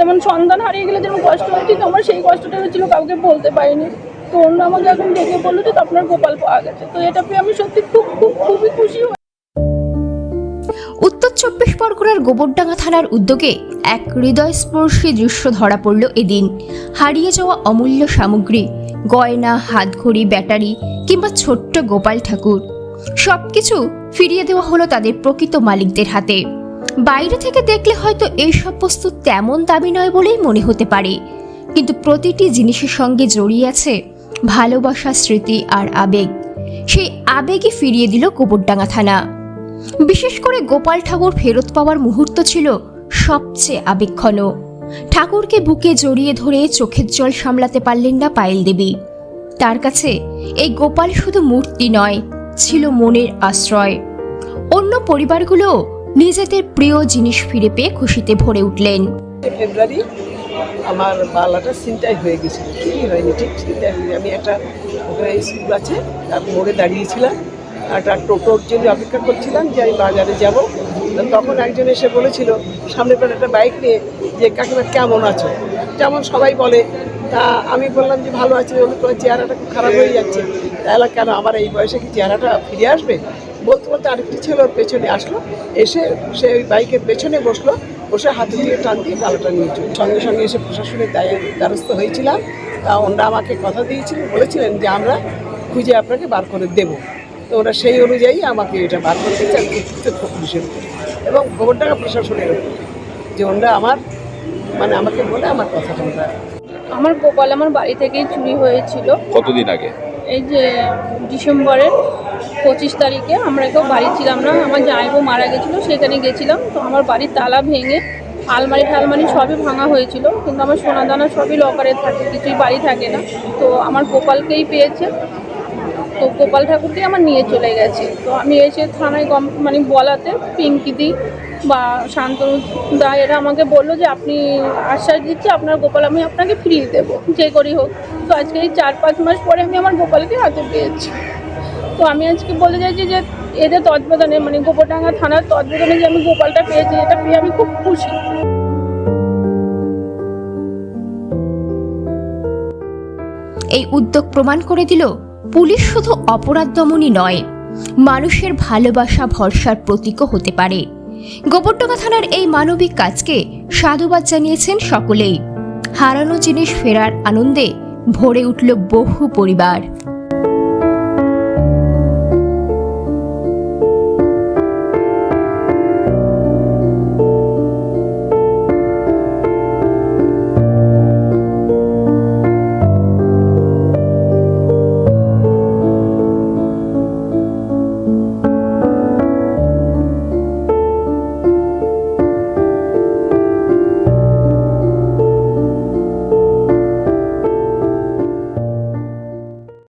যেমন সন্তান হারিয়ে গেলে যেমন কষ্ট হয়, ঠিক আমার সেই কষ্টটা হচ্ছিল কাউকে বলতে পারিনি। তো অন্য আমাকে এখন ডেকে বলল যে আপনার গোপাল পাওয়া গেছে। তো এটা পেয়ে আমি সত্যি খুব খুব, খুবই খুশি উত্তর চব্বিশ পরগনার গোবরডাঙ্গা থানার উদ্যোগে এক হৃদয়স্পর্শী দৃশ্য ধরা পড়ল এদিন। হারিয়ে যাওয়া অমূল্য সামগ্রী, গয়না, হাতঘড়ি, ব্যাটারি কিংবা ছোট্ট গোপাল ঠাকুর। সবকিছু ফিরিয়ে দেওয়া হলো তাদের প্রকৃত মালিকদের হাতে। বাইরে থেকে দেখলে হয়তো এইসব বস্তু তেমন দামি নয় বলেই মনে হতে পারে। কিন্তু প্রতিটি জিনিসের সঙ্গে জড়িয়ে আছে ভালোবাসা স্মৃতি আর আবেগ। সেই আবেগই ফিরিয়ে দিল গোবরডাঙ্গা থানা। বিশেষ করে গোপাল ঠাকুর ফেরত পাওয়ার মুহূর্ত ছিল সবচেয়ে আবেগঘন। ঠাকুরকে বুকে জড়িয়ে ধরে চোখের জল সামলাতে পারলেন না পায়েল দেবী। তার কাছে এই গোপাল শুধু মূর্তি নয়, ছিল মনের আশ্রয়। অন্য পরিবারগুলো নিজেদের প্রিয় জিনিস ফিরে পেয়ে খুশিতে ভরে উঠলেন। ফেব্রুয়ারি আমার বালাটা ছিনতাই হয়ে গেছিল। ঠিকই হয়নি? ঠিক হয়নি। আমি একটা ওখানে স্কুল আছে, তার মোড়ে দাঁড়িয়েছিলাম। একটা টোটোর জন্য অপেক্ষা করছিলাম যে আমি বাজারে যাব। তখন একজন এসে বলেছিল সামনে পরে একটা বাইক নিয়ে যে, কাকিমা, কেমন আছো? যেমন সবাই বলে, তা আমি বললাম যে, ভালো আছি। তোমার চেহারাটা খুব খারাপ হয়ে যাচ্ছে। তাহলে কেন? আমার এই বয়সে কি চেহারাটা ফিরে আসবে? বলতে বলতে আরেকটি ছেলে ওর পেছনে আসলো এসে সে ওই বাইকের পেছনে বসল বসে হাতে দিয়ে টান দিয়ে গালাটা নিয়ে চলে সঙ্গে সঙ্গে এসে প্রশাসনের দায়- দ্বারস্থ হয়েছিলাম। তা ওনারা আমাকে কথা দিয়েছিলেন বলেছিলেন যে আমরা খুঁজে আপনাকে বার করে দেব। তো ওরা সেই অনুযায়ী আমাকে এটা বার করে দিয়েছে আমি পুলিশের উপর এবং গোবরডাঙ্গা প্রশাসনের উপর যে ওনারা আমার মানে আমাকে বলে আমার কথা আমার গোপাল আমার বাড়ি থেকেই চুরি হয়েছিল। কতদিন আগে? এই যে ডিসেম্বরের পঁচিশ তারিখে আমরা কেউ বাড়ি ছিলাম না। আমার জামাইবু মারা গেছিল, সেখানে গেছিলাম। তো আমার বাড়ির তালা ভেঙে আলমারি ঠালমারি সবই ভাঙা হয়েছিল। কিন্তু আমার সোনা দানা সবই লকারে থাকে, কিছুই বাড়ি থাকে না। তো আমার গোপালকেই পেয়েছে। তো গোপাল ঠাকুরকে আমার নিয়ে চলে গেছে। তো আমি এসে থানায় গম মানে বলাতে পিঙ্কি দি বা শান্তনু দা এরা আমাকে বলল যে আপনি আশ্বাস দিচ্ছি, আপনার গোপাল আমি আপনাকে ফিরিয়ে দেবো, যে করি হোক। তো আজকে এই চার পাঁচ মাস পরে আমি আমার গোপালকে হাতে পেয়েছি। তো আমি আজকে বলতে চাইছি যে এদের তত্ত্বাবধানে মানে গোপরডাঙ্গা থানার তত্ত্বাবধানে যে আমি গোপালটা পেয়েছি, এটা পেয়ে আমি খুব খুশি। এই উদ্যোগ প্রমাণ করে দিল, পুলিশ শুধু অপরাধ দমনই নয়, মানুষের ভালোবাসা ভরসার প্রতীকও হতে পারে। গোবরডাঙ্গা থানার এই মানবিক কাজকে সাধুবাদ জানিয়েছেন সকলেই। হারানো জিনিস ফেরার আনন্দে ভরে উঠল বহু পরিবার।